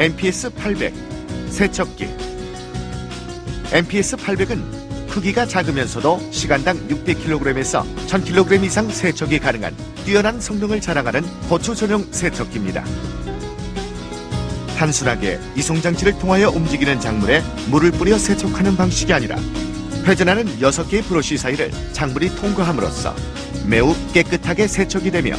MPS 800 세척기. MPS 800은 크기가 작으면서도 시간당 600kg에서 1000kg 이상 세척이 가능한 뛰어난 성능을 자랑하는 고추 전용 세척기입니다. 단순하게 이송장치를 통하여 움직이는 작물에 물을 뿌려 세척하는 방식이 아니라 회전하는 6개의 브러쉬 사이를 작물이 통과함으로써 매우 깨끗하게 세척이 되며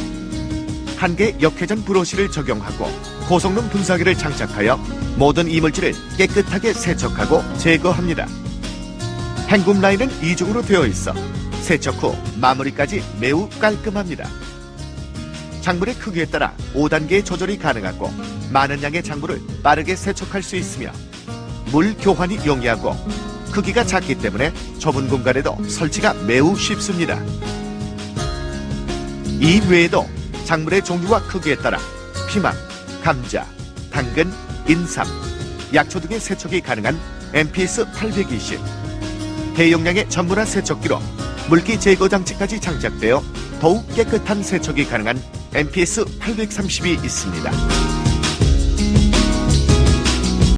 한 개 역회전 브러쉬를 적용하고 고성능 분사기를 장착하여 모든 이물질을 깨끗하게 세척하고 제거합니다. 헹굼 라인은 이중으로 되어 있어 세척 후 마무리까지 매우 깔끔합니다. 작물의 크기에 따라 5단계의 조절이 가능하고 많은 양의 작물을 빠르게 세척할 수 있으며 물 교환이 용이하고 크기가 작기 때문에 좁은 공간에도 설치가 매우 쉽습니다. 이 외에도 작물의 종류와 크기에 따라 피망, 감자, 당근, 인삼, 약초 등의 세척이 가능한 MPS 820 대용량의 전문화 세척기로 물기 제거 장치까지 장착되어 더욱 깨끗한 세척이 가능한 MPS 830이 있습니다.